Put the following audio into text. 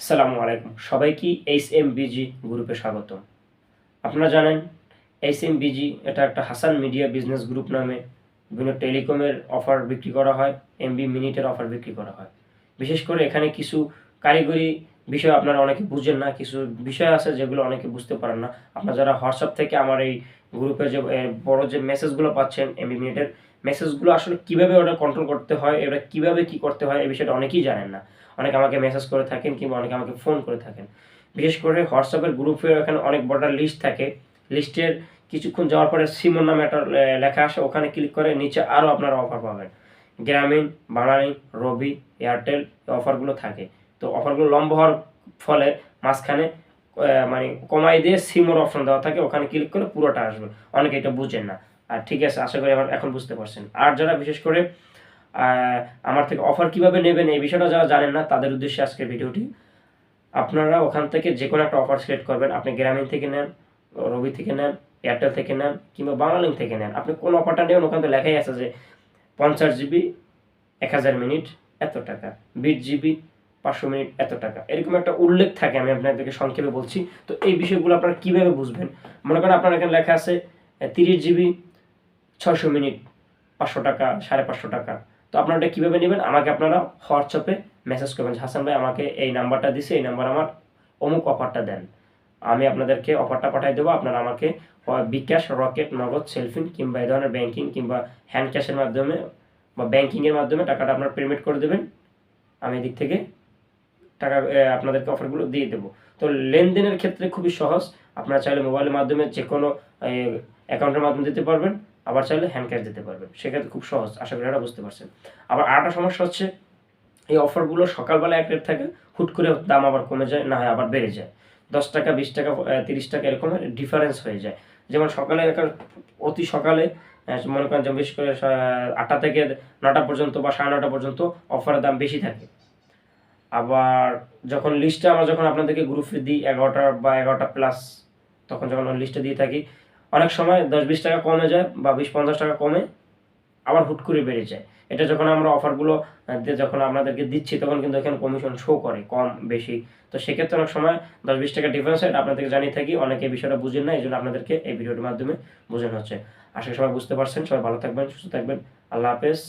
আসসালামু আলাইকুম। সবাইকে এইচ এম বিজি গ্রুপে স্বাগত আপনারা জানেন এইচ এম বিজি এটা একটা হাসান মিডিয়া বিজনেস গ্রুপ নামে বিভিন্ন টেলিকমের অফার বিক্রি করা হয়, এমবি মিনিটের অফার বিক্রি করা হয়। বিশেষ করে এখানে কিছু কারিগরি বিষয় আপনারা অনেকে বুঝেন না, কিছু বিষয় আছে যেগুলো অনেকে বুঝতে পারেন না। আপনারা যারা হোয়াটসঅ্যাপ থেকে আমার এই গ্রুপে যে বড় যে মেসেজগুলো পাচ্ছেন, এমবি মিনিটের মেসেজগুলো আসলে কীভাবে ওটা কন্ট্রোল করতে হয় এটা কীভাবে কি করতে হয় এই বিষয়টা অনেকেই জানেন না। অনেকে আমাকে মেসেজ করে থাকেন কিংবা অনেকে আমাকে ফোন করে থাকেন। বিশেষ করে হোয়াটসঅ্যাপের গ্রুপে এখানে অনেক বড় লিস্ট থাকে। লিস্টের কিছুক্ষণ যাওয়ার পরে সিমন নামে একটা লেখা আসে। ওখানে ক্লিক করে নিচে আরও আপনারা অফার পাবেন। গ্রামীণ বাংলালিঙ্ক রবি এয়ারটেল অফারগুলো থাকে। তো অফারগুলো লম্বা হওয়ার ফলে মাঝখানে মানে কমাই দিয়ে সিমোর অপশন দেওয়া থাকে। ওখানে ক্লিক করে পুরোটা আসবে। অনেকে এটা বুঝেন না। আর ঠিক আছে, আশা করি এখন এখন বুঝতে পারছেন। আর যারা বিশেষ করে আমার থেকে অফার কীভাবে নেবেন এই বিষয়টা যারা জানেন না, তাদের উদ্দেশ্যে আজকের ভিডিওটি। আপনারা ওখান থেকে যে কোনো একটা অফার সিলেক্ট করবেন। আপনি গ্রামীণ থেকে নেন, রবি থেকে নেন, এয়ারটেল থেকে নেন, কিংবা বাংলালিঙ্ক থেকে নেন। আপনি কোন অফারটা নেবেন, ওখান থেকে লেখাই আছে যে পঞ্চাশ জিবি, এক হাজার মিনিট, এত টাকা। বিশ জিবি, পাঁচশো মিনিট, এত টাকা। এরকম একটা উল্লেখ থাকে, আমি আপনাদেরকে সংক্ষেপে বলছি। তো এই বিষয়গুলো আপনারা কীভাবে বুঝবেন? মনে করেন আপনার এখানে লেখা আছে, তিরিশ জিবি ছশো মিনিট, পাঁচশো টাকা, সাড়ে পাঁচশো টাকা। তো আপনারা এটা কীভাবে নেবেন? আমাকে আপনারা হোয়াটসঅ্যাপে মেসেজ করবেন। হাসান ভাই আমাকে এই নাম্বারটা দিছে, এই নাম্বার আমার অমুক অফারটা দেন। আমি আপনাদেরকে অফারটা পাঠিয়ে দেবো। আপনারা আমাকে বিকাশ, রকেট, নগদ, সেলফিন কিংবা এই ধরনের ব্যাংকিং কিংবা হ্যান্ড ক্যাশের মাধ্যমে বা ব্যাঙ্কিংয়ের মাধ্যমে টাকাটা আপনার পেমেন্ট করে দেবেন। আমি এদিক থেকে টাকা আপনাদেরকে অফারগুলো দিয়ে দেবো। তো লেনদেনের ক্ষেত্রে খুবই সহজ। আপনারা চাইলে মোবাইলের মাধ্যমে যে কোনো অ্যাকাউন্টের মাধ্যমে দিতে পারবেন। আবার চাইলে হ্যান্ড ক্যাশ দিতে পারবেন। সেক্ষেত্রে খুব সহজ, আশা করি এটা বুঝতে পারছেন। আবার আরেকটা সমস্যা হচ্ছে, এই অফারগুলো সকালবেলা এক রেট থাকে, হুট করে দাম আবার কমে যায়, না হয় আবার বেড়ে যায়। দশ টাকা, বিশ টাকা তিরিশ টাকা এরকম ডিফারেন্স হয়ে যায়। যেমন সকালে অতি সকালে মনে করেন যে বিশেষ করে আটটা থেকে নটা পর্যন্ত বা সাড়ে নটা পর্যন্ত অফারের দাম বেশি থাকে। আবার যখন লিস্টটা আমরা যখন আপনাদেরকে গ্রুপে দিই, এগারোটা বা এগারোটা প্লাস তখন যখন লিস্টে দিয়ে থাকি অনেক সময় দশ বিশ টাকা কমে যায় বা বিশ পঞ্চাশ টাকা কমে, আবার হুট করে বেড়ে যায়। এটা যখন আমরা অফারগুলো যখন আপনাদেরকে দিচ্ছি, তখন কিন্তু এখানে কমিশন শো করে কম বেশি। তো সেক্ষেত্রে অনেক সময় দশ বিশ টাকা ডিফারেন্স হয় আপনাদেরকে জানিয়ে থাকি, অনেকে বিষয়টা বুঝেন না, এই জন্য আপনাদেরকে এই ভিডিওটির মাধ্যমে বোঝানো হচ্ছে। আশা সবাই বুঝতে পারছেন, সবাই ভালো থাকবেন, সুস্থ থাকবেন। আল্লাহ হাফেজ।